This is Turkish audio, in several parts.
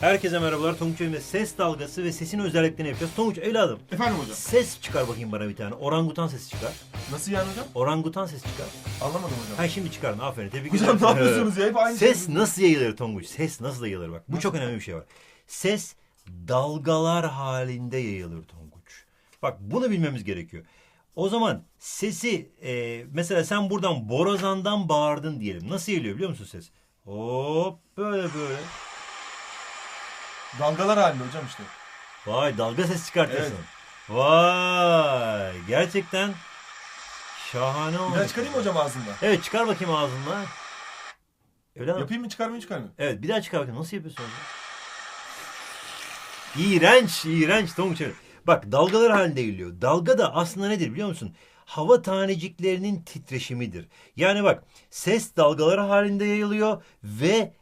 Herkese merhabalar. Tonguç Elim'de ses dalgası ve sesin özelliklerini yapacağız. Tonguç evladım. Efendim hocam. Ses çıkar bakayım bana bir tane. Orangutan sesi çıkar. Nasıl yani hocam? Orangutan sesi çıkar. Anlamadım hocam. Ha şimdi çıkardın. Aferin. Tebrik Hocam ederim. ne yapıyorsunuz ya? Hep aynı Ses şey. nasıl yayılır Tonguç? Ses nasıl yayılır bak. Bu çok önemli bir şey var. Ses dalgalar halinde yayılır Tonguç. Bak bunu bilmemiz gerekiyor. O zaman sesi e, mesela sen buradan borazandan bağırdın diyelim. Nasıl yayılıyor biliyor musun ses? Hop böyle böyle. Dalgalar halinde hocam işte. Vay dalga ses çıkartıyorsun. Vay gerçekten şahane olmuş. Bir daha çıkarayım mı hocam ağzında? Evet çıkar bakayım ağzından. Evladım. Yapayım mı çıkarmayayım çıkarmayayım? Evet bir daha çıkar bakayım. Nasıl yapıyorsun onu? İğrenç, iğrenç Tonguç. evet. Bak dalgalar halinde yayılıyor. Dalga da aslında nedir biliyor musun? Hava taneciklerinin titreşimidir. Yani bak ses dalgalar halinde yayılıyor ve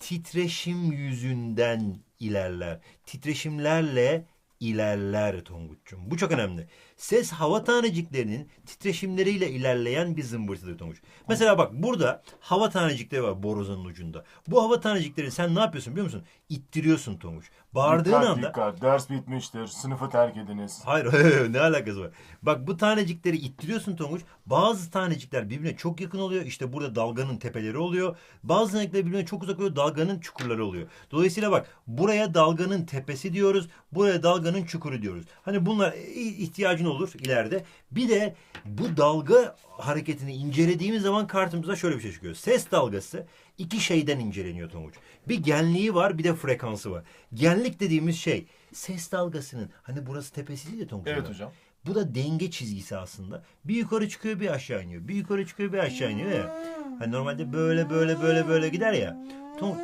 titreşim yüzünden ilerler. Titreşimlerle ilerler Tonguç'cum. Bu çok önemli. Ses hava taneciklerinin titreşimleriyle ilerleyen bir zımbırtıdır Tonguç. Mesela bak burada hava tanecikleri var borazanın ucunda. Bu hava tanecikleri sen ne yapıyorsun biliyor musun? İttiriyorsun Tonguç. Bağırdığın dikkat, anda... Dikkat, ders bitmiştir, sınıfı terk ediniz. Hayır ne alakası var? Bak bu tanecikleri ittiriyorsun Tonguç. Bazı tanecikler birbirine çok yakın oluyor. İşte burada dalganın tepeleri oluyor. Bazı tanecikler birbirine çok uzak oluyor. Dalganın çukurları oluyor. Dolayısıyla bak buraya dalganın tepesi diyoruz. Buraya dalganın çukuru diyoruz. Hani bunlar ihtiyacın olur ileride. Bir de bu dalga hareketini incelediğimiz zaman kartımıza şöyle bir şey çıkıyor. Ses dalgası iki şeyden inceleniyor Tonguç. Bir genliği var bir de frekansı var. Genlik dediğimiz şey ses dalgasının hani burası tepesi değil de Tonguç. Evet hocam. Bu da denge çizgisi aslında. Bir yukarı çıkıyor bir aşağı iniyor. Bir yukarı çıkıyor bir aşağı iniyor ya. Hani normalde böyle böyle böyle böyle gider ya. Tom,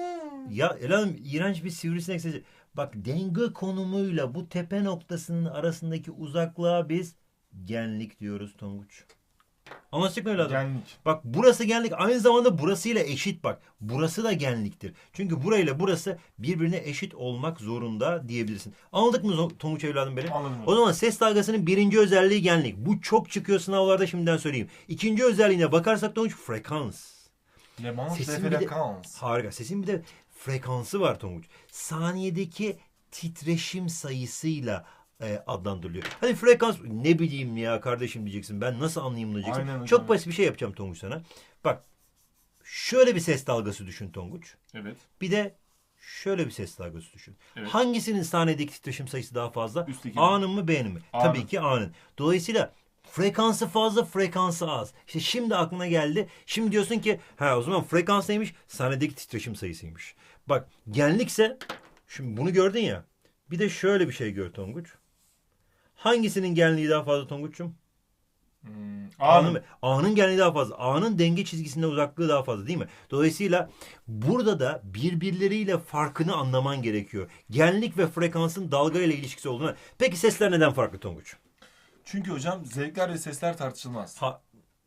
ya Elanım iğrenç bir sivrisinek sesi. Bak denge konumuyla bu tepe noktasının arasındaki uzaklığa biz genlik diyoruz Tonguç. Anlaştık mı evladım? Genlik. Bak burası genlik aynı zamanda burasıyla eşit bak. Burası da genliktir. Çünkü burayla burası birbirine eşit olmak zorunda diyebilirsin. Anladık mı Tonguç evladım benim? Anladım O zaman ses dalgasının birinci özelliği genlik. Bu çok çıkıyor sınavlarda şimdiden söyleyeyim. İkinci özelliğine bakarsak Tonguç frekans. Le Mans Sesin de- frekans. Harika. Sesin bir de frekansı var Tonguç. Saniyedeki titreşim sayısıyla e, adlandırılıyor. Hani frekans ne bileyim ya kardeşim diyeceksin. Ben nasıl anlayayım diyeceksin. Aynen. Çok basit bir şey yapacağım Tonguç sana. Bak şöyle bir ses dalgası düşün Tonguç. Evet. Bir de şöyle bir ses dalgası düşün. Evet. Hangisinin saniyedeki titreşim sayısı daha fazla? Üstteki. A'nın mı B'nin mi? A'nın. Tabii ki A'nın. Dolayısıyla frekansı fazla, frekansı az. İşte şimdi aklına geldi. Şimdi diyorsun ki ha o zaman frekans neymiş? Saniyedeki titreşim sayısıymış. Bak genlikse şimdi bunu gördün ya. Bir de şöyle bir şey gör Tonguç. Hangisinin genliği daha fazla Tonguç'um? Hmm. A'nın. A'nın genliği daha fazla. A'nın denge çizgisinde uzaklığı daha fazla değil mi? Dolayısıyla burada da birbirleriyle farkını anlaman gerekiyor. Genlik ve frekansın dalga ile ilişkisi olduğuna. Peki sesler neden farklı Tonguç? Çünkü hocam zevkler ve sesler tartışılmaz. Ha,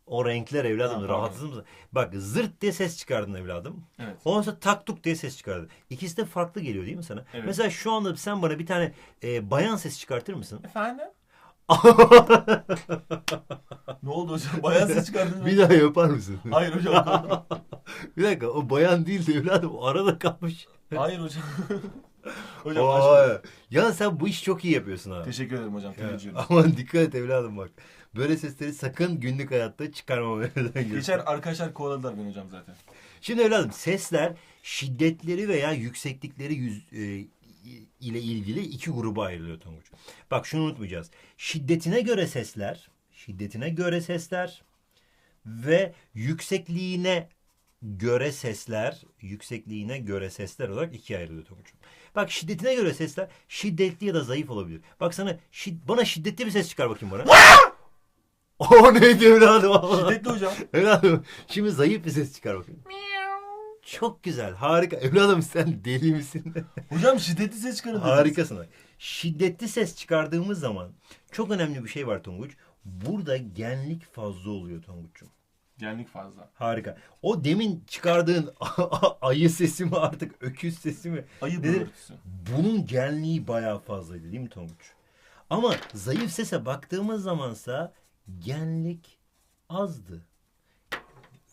o renkler evladım Ha, rahatsız mısın? Bak zırt diye ses çıkardın evladım. Evet. Ondan sonra tak tuk diye ses çıkardın. İkisi de farklı geliyor değil mi sana? Evet. Mesela şu anda sen bana bir tane e, bayan sesi çıkartır mısın? Efendim? ne oldu hocam? Bayağı ses çıkardınız mı? bir daha yapar mısın? Hayır hocam. bir dakika o bayan değil de evladım o arada kalmış. Hayır hocam. hocam Vay. aşkım. Ya sen bu işi çok iyi yapıyorsun ha. Teşekkür ederim hocam. Ya, Teşekkür ederim. aman dikkat et evladım bak. Böyle sesleri sakın günlük hayatta çıkarmamaya Geçen arkadaşlar kovaladılar beni hocam zaten. Şimdi evladım sesler şiddetleri veya yükseklikleri yüz, e, ile ilgili iki gruba ayrılıyor Tonguç. Bak şunu unutmayacağız. Şiddetine göre sesler, şiddetine göre sesler ve yüksekliğine göre sesler, yüksekliğine göre sesler olarak ikiye ayrılıyor Tonguç'um. Bak şiddetine göre sesler şiddetli ya da zayıf olabilir. Bak sana şid- bana şiddetli bir ses çıkar bakayım bana. o neydi evladım? Şiddetli hocam. Evladım şimdi zayıf bir ses çıkar bakayım. Çok güzel, harika. Evladım sen deli misin? Hocam şiddetli ses çıkarın. dediniz. Harikasın. Şiddetli ses çıkardığımız zaman çok önemli bir şey var Tonguç. Burada genlik fazla oluyor Tonguç'um. Genlik fazla. Harika. O demin çıkardığın ayı sesi mi artık öküz sesi mi? Ayı Nedir? böğürtüsü. Bunun genliği bayağı fazlaydı değil mi Tonguç? Ama zayıf sese baktığımız zamansa genlik azdı.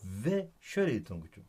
Ve şöyleydi Tonguç'um.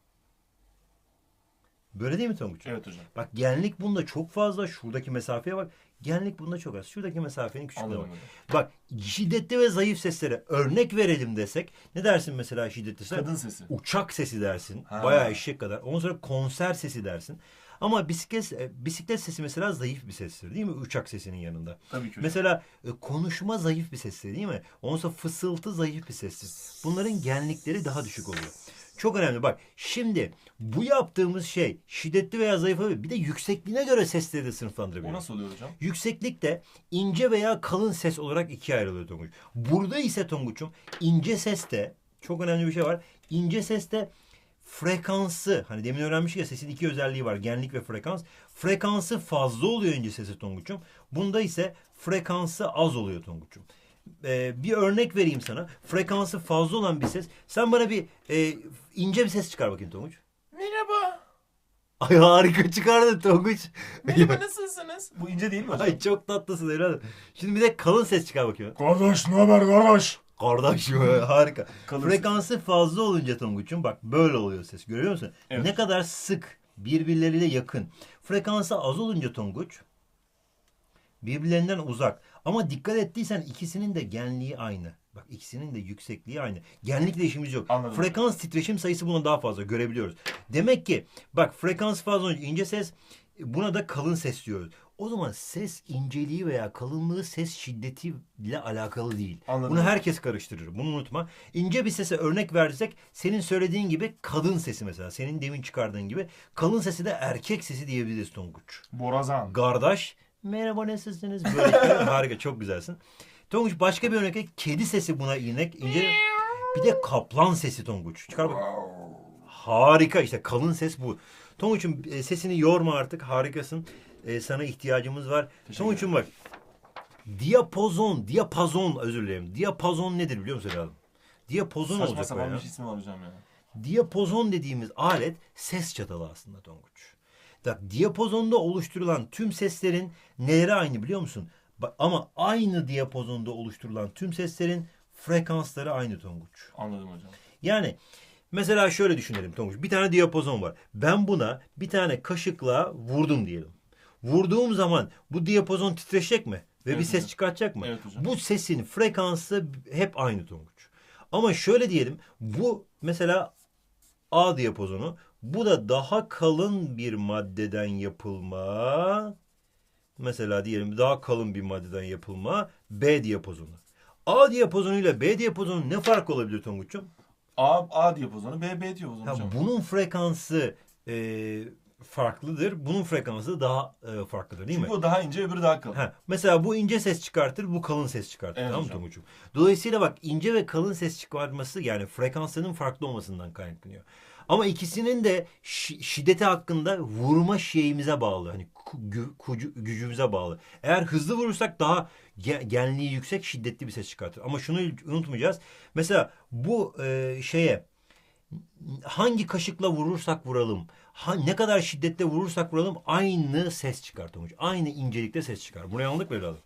Böyle değil mi Tonguç? Evet hocam. Bak genlik bunda çok fazla. Şuradaki mesafeye bak. Genlik bunda çok az. Şuradaki mesafenin küçüklüğüne Anladım bak. şiddetli ve zayıf seslere örnek verelim desek. Ne dersin mesela şiddetli ses? Kadın sesi. Uçak sesi dersin. Ha. Bayağı eşek kadar. Ondan sonra konser sesi dersin. Ama bisiklet e, bisiklet sesi mesela zayıf bir sestir değil mi? Uçak sesinin yanında. Tabii ki. Mesela e, konuşma zayıf bir sestir değil mi? Sonra fısıltı zayıf bir sestir. Bunların genlikleri daha düşük oluyor. Çok önemli. Bak şimdi bu yaptığımız şey şiddetli veya zayıf olabilir. Bir de yüksekliğine göre sesleri de O sınıflandırabiliyoruz. nasıl oluyor hocam? Yükseklik de ince veya kalın ses olarak ikiye ayrılıyor Tonguç. Burada ise Tonguç'um ince seste çok önemli bir şey var. İnce seste frekansı hani demin öğrenmiştik ya sesin iki özelliği var. Genlik ve frekans. Frekansı fazla oluyor ince sesi Tonguç'um. Bunda ise frekansı az oluyor Tonguç'um. Ee, bir örnek vereyim sana. Frekansı fazla olan bir ses. Sen bana bir e, ince bir ses çıkar bakayım Tonguç. Merhaba. Ay harika çıkardın Tonguç. Merhaba nasılsınız? Bu ince değil mi? Ay çok tatlısın evladım. Şimdi bir de kalın ses çıkar bakayım. Kardeş ne haber kardeş? Kardeş harika. Kalın Frekansı fazla olunca Tonguç'um bak böyle oluyor ses görüyor musun? Evet. Ne kadar sık birbirleriyle yakın. Frekansı az olunca Tonguç birbirlerinden uzak. Ama dikkat ettiysen ikisinin de genliği aynı. Bak ikisinin de yüksekliği aynı. Genlikle işimiz yok. Anladım. Frekans titreşim sayısı buna daha fazla görebiliyoruz. Demek ki bak frekans fazla olunca ince ses buna da kalın ses diyoruz. O zaman ses inceliği veya kalınlığı ses şiddetiyle alakalı değil. Anladım. Bunu herkes karıştırır. Bunu unutma. İnce bir sese örnek versek senin söylediğin gibi kadın sesi mesela. Senin demin çıkardığın gibi kalın sesi de erkek sesi diyebiliriz Tonguç. Borazan. Kardeş merhaba nasılsınız? Böyle şeyler. harika çok güzelsin. Tonguç başka bir örnek kedi sesi buna inek ince bir de kaplan sesi Tonguç. Çıkar bak. Harika işte kalın ses bu. Tonguç'um e, sesini yorma artık harikasın. E, sana ihtiyacımız var. Teşekkür Tonguç'um bak. Diapozon, diapazon özür dilerim. Diapazon nedir biliyor musun evladım? Diapozon Saçma olacak sapan bir şey ismi var hocam ya. Diapozon dediğimiz alet ses çatalı aslında Tonguç. Bak diapozonda oluşturulan tüm seslerin neleri aynı biliyor musun? Bak, ama aynı diapozonda oluşturulan tüm seslerin frekansları aynı Tonguç. Anladım hocam. Yani mesela şöyle düşünelim Tonguç. Bir tane diapozon var. Ben buna bir tane kaşıkla vurdum diyelim. Vurduğum zaman bu diapozon titreşecek mi? Ve Evet bir ses çıkartacak mı? Evet hocam. Bu sesin frekansı hep aynı Tonguç. Ama şöyle diyelim. Bu mesela A diapozonu. Bu da daha kalın bir maddeden yapılma. Mesela diyelim daha kalın bir maddeden yapılma B diapozonu. A diyapozonu ile B diyapozonun ne fark olabilir Tonguç'um? A, A diyapozonu, B, B diyapozonu Ha, hocam. bunun frekansı e, farklıdır. Bunun frekansı daha e, farklıdır değil mi? Çünkü o daha ince, öbürü daha kalın. Ha, mesela bu ince ses çıkartır, bu kalın ses çıkartır. Evet tamam mı. Tonguç'um? Dolayısıyla bak ince ve kalın ses çıkartması yani frekanslarının farklı olmasından kaynaklanıyor. Ama ikisinin de şi- şiddeti hakkında vurma şeyimize bağlı. Hani gücümüze bağlı. Eğer hızlı vurursak daha ge- genliği yüksek şiddetli bir ses çıkartır. Ama şunu unutmayacağız. Mesela bu e, şeye hangi kaşıkla vurursak vuralım, ha, ne kadar şiddetle vurursak vuralım aynı ses çıkar Tonguç. Aynı incelikte ses çıkar. Buraya anladık mı evladım?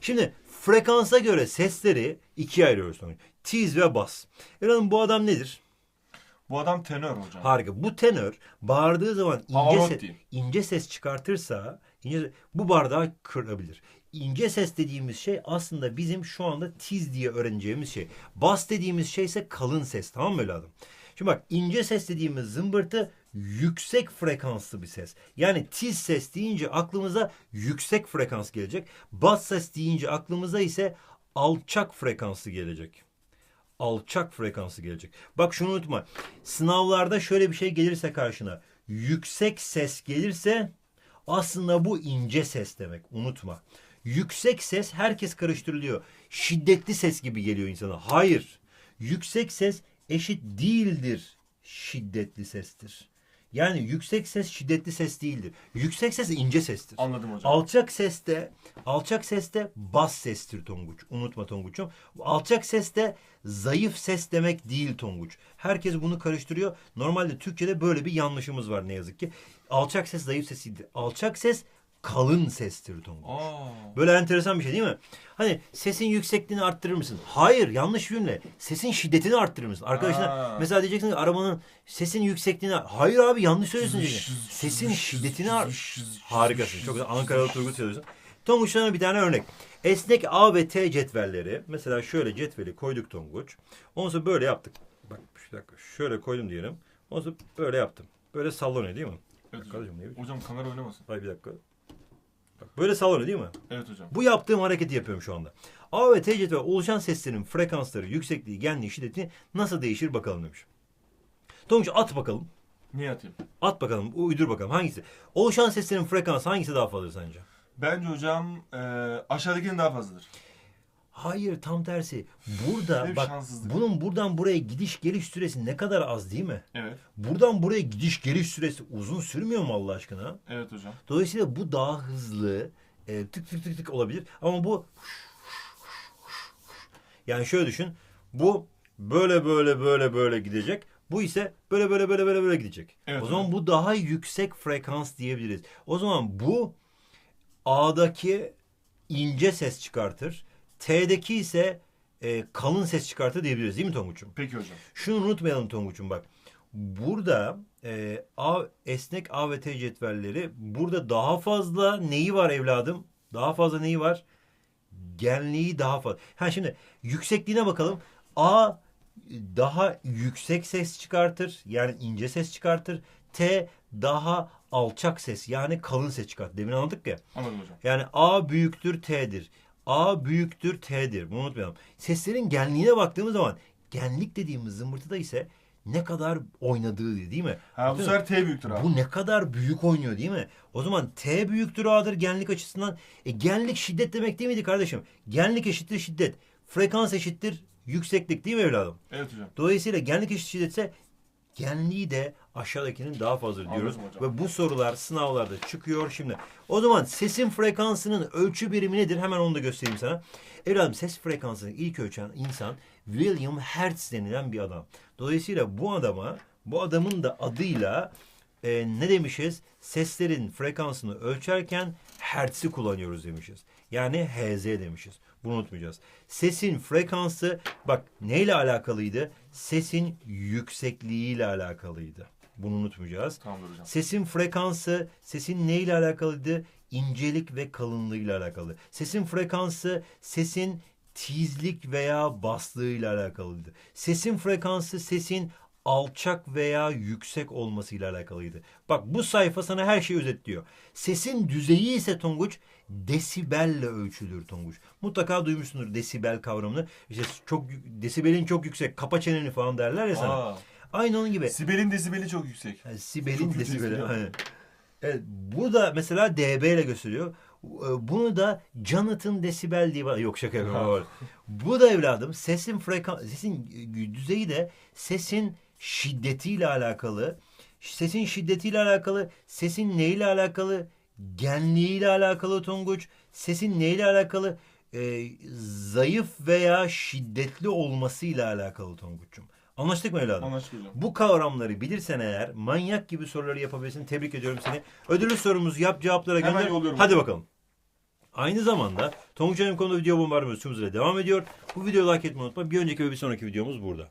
Şimdi frekansa göre sesleri ikiye ayırıyoruz Tonguç. Tiz ve bas. Evladım bu adam nedir? Bu adam tenör hocam. Harika. Bu tenör bağırdığı zaman ince, ses, ince ses çıkartırsa ince, bu bardağı kırabilir. İnce ses dediğimiz şey aslında bizim şu anda tiz diye öğreneceğimiz şey. Bas dediğimiz şey ise kalın ses. Tamam mı evladım? Şimdi bak ince ses dediğimiz zımbırtı yüksek frekanslı bir ses. Yani tiz ses deyince aklımıza yüksek frekans gelecek. Bas ses deyince aklımıza ise alçak frekanslı gelecek alçak frekansı gelecek. Bak şunu unutma. Sınavlarda şöyle bir şey gelirse karşına yüksek ses gelirse aslında bu ince ses demek. Unutma. Yüksek ses herkes karıştırılıyor. Şiddetli ses gibi geliyor insana. Hayır. Yüksek ses eşit değildir. Şiddetli sestir. Yani yüksek ses şiddetli ses değildir. Yüksek ses ince sestir. Anladım hocam. Alçak seste, alçak seste bas sestir Tonguç. Unutma Tonguç'um. Alçak seste zayıf ses demek değil Tonguç. Herkes bunu karıştırıyor. Normalde Türkçe'de böyle bir yanlışımız var ne yazık ki. Alçak ses zayıf ses değildir. Alçak ses kalın sestir Tonguç. Aa. Böyle enteresan bir şey değil mi? Hani sesin yüksekliğini arttırır mısın? Hayır yanlış cümle. Sesin şiddetini arttırır mısın? Arkadaşına Aa. mesela diyeceksin ki arabanın sesin yüksekliğini hayır abi yanlış söylüyorsun. Sesin şiddetini art Harikasın. Çok güzel. Ankara'da Turgut söylüyorsun. Tonguç sana bir tane örnek. Esnek A ve T cetvelleri. Mesela şöyle cetveli koyduk Tonguç. Ondan sonra böyle yaptık. Bak bir dakika. Şöyle koydum diyelim. Ondan sonra böyle yaptım. Böyle sallanıyor değil mi? Evet bileyim. Hocam kamera oynamasın. Ay bir dakika. Bak böyle sallanıyor değil mi? Evet hocam. Bu yaptığım hareketi yapıyorum şu anda. A ve T cetvel oluşan seslerin frekansları, yüksekliği, genliği, şiddeti nasıl değişir bakalım demiş. Tonguç at bakalım. Niye atayım? At bakalım. Uydur bakalım. Hangisi? Oluşan seslerin frekansı hangisi daha fazladır sence? Bence hocam e, aşağıdakinin daha fazladır. Hayır tam tersi. Burada bak bunun buradan buraya gidiş geliş süresi ne kadar az değil mi? Evet. Buradan buraya gidiş geliş süresi uzun sürmüyor mu Allah aşkına? Evet hocam. Dolayısıyla bu daha hızlı e, tık tık tık tık olabilir. Ama bu yani şöyle düşün. Bu böyle böyle böyle böyle gidecek. Bu ise böyle böyle böyle böyle böyle gidecek. Evet, o zaman evet. bu daha yüksek frekans diyebiliriz. O zaman bu A'daki ince ses çıkartır. T'deki ise e, kalın ses çıkartır diyebiliriz değil mi Tonguç'um? Peki hocam. Şunu unutmayalım Tonguç'um bak. Burada e, A, esnek A ve T cetvelleri burada daha fazla neyi var evladım? Daha fazla neyi var? Genliği daha fazla. Ha şimdi yüksekliğine bakalım. A daha yüksek ses çıkartır. Yani ince ses çıkartır. T daha alçak ses yani kalın ses çıkartır. Demin anladık ya. Anladım hocam. Yani A büyüktür T'dir. A büyüktür T'dir. Bunu unutmayalım. Seslerin genliğine baktığımız zaman genlik dediğimiz zımbırtıda ise ne kadar oynadığı değil mi? Ha bu sefer T büyüktür abi. Bu ne kadar büyük oynuyor değil mi? O zaman T büyüktür A'dır genlik açısından. E genlik şiddet demek değil miydi kardeşim? Genlik eşittir şiddet. Frekans eşittir yükseklik değil mi evladım? Evet hocam. Dolayısıyla genlik eşit şiddetse genliği de aşağıdakinin daha fazla diyoruz. Ve bu sorular sınavlarda çıkıyor şimdi. O zaman sesin frekansının ölçü birimi nedir? Hemen onu da göstereyim sana. Evladım ses frekansını ilk ölçen insan William Hertz denilen bir adam. Dolayısıyla bu adama, bu adamın da adıyla e, ne demişiz? Seslerin frekansını ölçerken hertz'i kullanıyoruz demişiz. Yani Hz demişiz. Bunu unutmayacağız. Sesin frekansı bak neyle alakalıydı? Sesin yüksekliğiyle alakalıydı. Bunu unutmayacağız. Tamamdır hocam. Sesin frekansı, sesin neyle alakalıydı? İncelik ve kalınlığıyla alakalı. Sesin frekansı, sesin tizlik veya baslığıyla alakalıydı. Sesin frekansı, sesin alçak veya yüksek olmasıyla alakalıydı. Bak bu sayfa sana her şeyi özetliyor. Sesin düzeyi ise Tonguç desibelle ölçülür Tonguç. Mutlaka duymuşsundur desibel kavramını. İşte çok desibelin çok yüksek, kapa çeneni falan derler ya sana. Aa, Aynı onun gibi. Sibel'in desibeli çok yüksek. Yani Sibel'in desibeli. Aynen. Evet, burada mesela dB ile gösteriyor. Ee, Bunu da Jonathan desibel diye yok şaka yapıyorum. Bu da evladım sesin frekans sesin düzeyi de sesin şiddetiyle alakalı. Sesin şiddetiyle alakalı, sesin neyle alakalı? Genliğiyle alakalı Tonguç. Sesin neyle alakalı? Ee, zayıf veya şiddetli olmasıyla alakalı Tonguç'um. Anlaştık mı evladım? Anlaştık hocam. Bu kavramları bilirsen eğer manyak gibi soruları yapabilirsin. Tebrik ediyorum seni. Ödüllü sorumuzu yap cevaplara Hemen gönder. yolluyorum. Hadi bakalım. Aynı zamanda Tonguç Hanım konuda video bombardımanı tüm hızıyla devam ediyor. Bu videoyu like etmeyi unutma. Bir önceki ve bir sonraki videomuz burada.